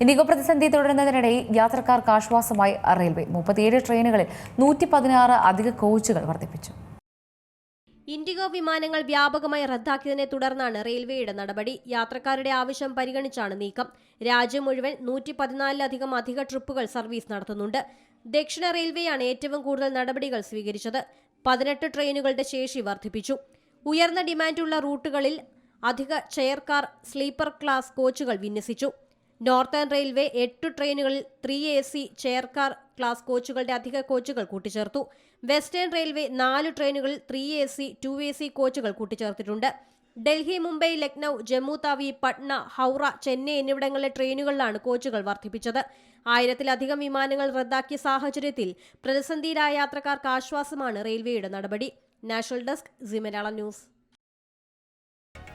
IndiGo പ്രതിസന്ധി തുടരുന്നതിനിടെ യാത്രക്കാർക്ക് ആശ്വാസമായി റെയിൽവേ. മുപ്പത്തിയേഴ് ട്രെയിനുകളിൽ നൂറ്റി പതിനാറ് അധിക കോച്ചുകൾ വർദ്ധിപ്പിച്ചു. ഇൻഡിഗോ വിമാനങ്ങൾ വ്യാപകമായി റദ്ദാക്കിയതിനെ തുടർന്നാണ് റെയിൽവേയുടെ നടപടി. യാത്രക്കാരുടെ ആവശ്യം പരിഗണിച്ചാണ് നീക്കം. രാജ്യം മുഴുവൻ നൂറ്റി പതിനാലിലധികം അധിക ട്രിപ്പുകൾ സർവീസ് നടത്തുന്നുണ്ട്. ദക്ഷിണ റെയിൽവേയാണ് ഏറ്റവും കൂടുതൽ നടപടികൾ സ്വീകരിച്ചത്. പതിനെട്ട് ട്രെയിനുകളുടെ ശേഷി വർദ്ധിപ്പിച്ചു. ഉയർന്ന ഡിമാൻഡുള്ള റൂട്ടുകളിൽ അധിക ചെയർ കാർ സ്ലീപ്പർ ക്ലാസ് കോച്ചുകൾ വിന്യസിച്ചു. നോർത്തേൺ റെയിൽവേ എട്ട് ട്രെയിനുകളിൽ three A C chair car class കോച്ചുകളുടെ അധിക കോച്ചുകൾ കൂട്ടിച്ചേർത്തു. വെസ്റ്റേൺ റെയിൽവേ നാല് ട്രെയിനുകളിൽ three A C two A C കോച്ചുകൾ കൂട്ടിച്ചേർത്തിട്ടുണ്ട്. ഡൽഹി മുംബൈ ലക്നൌ ജമ്മു താവി പട്ന ഹൗറ ചെന്നൈ എന്നിവിടങ്ങളിലെ ട്രെയിനുകളിലാണ് കോച്ചുകൾ വർദ്ധിപ്പിച്ചത്. ആയിരത്തിലധികം വിമാനങ്ങൾ റദ്ദാക്കിയ സാഹചര്യത്തിൽ പ്രതിസന്ധിയിലായ യാത്രക്കാർക്ക് ആശ്വാസമാണ് റെയിൽവേയുടെ നടപടി. National desk C news.